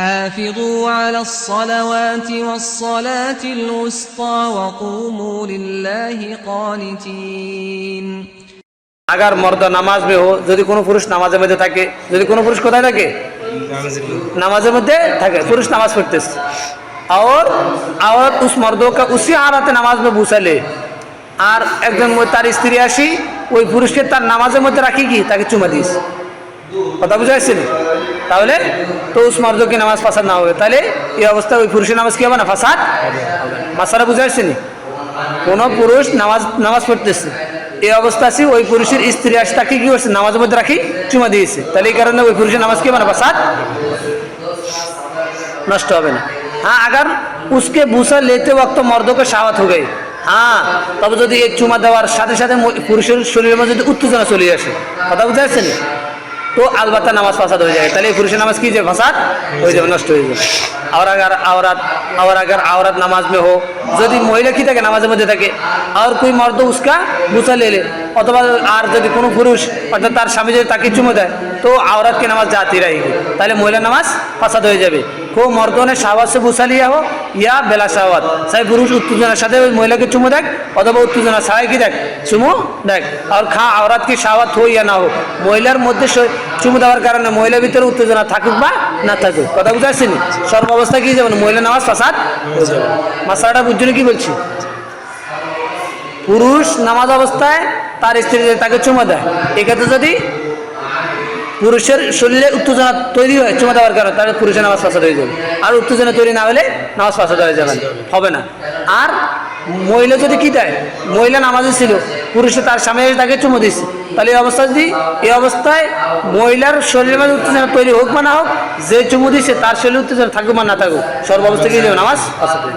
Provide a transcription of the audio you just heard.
حافظوا على الصلوات والصلاة الوسطى وقوموا لله قانتين. Agar মর্দ নামাজ মে হো, যদি কোনো পুরুষ নামাজের মধ্যে থাকে, যদি কোনো পুরুষ কোথায় থাকে? নামাজের মধ্যে থাকে, পুরুষ নামাজ পড়তেছে। আর আওরত উস মর্দ কা উসি হালাতে নামাজ মে বুসালে আর একজন তার স্ত্রী আসি, ওই পুরুষকে তার নামাজের মধ্যে রাখি কি? তাকে চুমা দিস কথা বুঝাইছেন? তাহলে তো উসমার কি নামাজ ফাঁসাদ না হবে। তাহলে এই অবস্থায় ওই পুরুষের নামাজ কি হবে না? ফাঁসাদ? মাসারা বুঝাইছেন? কোন পুরুষ নামাজ নামাজ পড়তেছে। এই অবস্থা আছে, ওই পুরুষের স্ত্রী আসে, তাকে কি করছে? নামাজের মধ্যে রাখি, চুমা দিয়েছে। তাহলে এই কারণে ওই পুরুষের নামাজ কি হবে না? ফাঁসাদ? নষ্ট হবে না। হ্যাঁ আগার উসকে বুসা লেতে বক্ত মর্দকে সাহাত হয়ে হ্যাঁ তবে যদি এই চুমা দেওয়ার সাথে সাথে পুরুষের শরীরের মধ্যে যদি উত্তেজনা চলে আসে। কথা বুঝতে পারছেন তো আলবাত্তা নামাজ ফাসাদ হয়ে যায় তাহলে এই পুরুষের নামাজ কি যাবে ফাসাদ হয়ে যাবে নষ্ট হয়ে যাবে और अगर औरत और अगर औरत नमाज में हो যদি মহিলা কি থাকে নামাজের মধ্যে থাকে আর কোই মর্দ উসকা বুসা ले ले অথবা আর যদি কোনো পুরুষ অর্থাৎ তার স্বামী যদি তাকে চুমো দেয় তো औरत নামাজ জাতি रहेगी তাহলে মহিলা নামাজ ফাসাদ হয়ে যাবে কো মর্দনে সাওয়াত বুসালিয়া হোক ইয়া বেলা সাওয়াত। সাই পুরুষ উত্তেজনার সাথে ওই মহিলাকে চুমু দেখ, অথবা উত্তেজনা ছাড়াই কি দেখ, চুমু দেখ। আর খা আওরাত কি সাওয়াত হোক ইয়া না হোক মহিলার মধ্যে চুমু দেওয়ার কারণে মহিলার ভিতরে উত্তেজনা থাকুক বা না থাকুক। কথা বুঝাচ্ছি সর্ব অবস্থা কি যাবেন মহিলা নামাজ, ফাসাদ মাসালাটা বুঝছেন কি বলছি? পুরুষ নামাজ অবস্থায় তার স্ত্রী তাকে চুমা দেয়, এক্ষেত্রে যদি পুরুষের শরীরে উত্তেজনা তৈরি হয়, চুমা দেওয়ার কারণে, তাহলে পুরুষের নামাজ ফাসাদ হয়ে যাবে। আর উত্তেজনা তৈরি না হলে নামাজ ফাসাদ হয়ে যাবে হবে না। আর মহিলা যদি কি দেয়? মহিলা নামাজে ছিল, পুরুষে তার এসে তাকে চুমো দিচ্ছে তাহলে এই অবস্থা যদি, এই অবস্থায় মহিলার শরীরের মধ্যে উত্তেজনা তৈরি হোক বা না হোক, যে চুমু দিচ্ছে তার শরীরে উত্তেজনা থাকুক বা না থাকুক সর্ব অবস্থা কি নামাজ ফাসাদ হয়ে।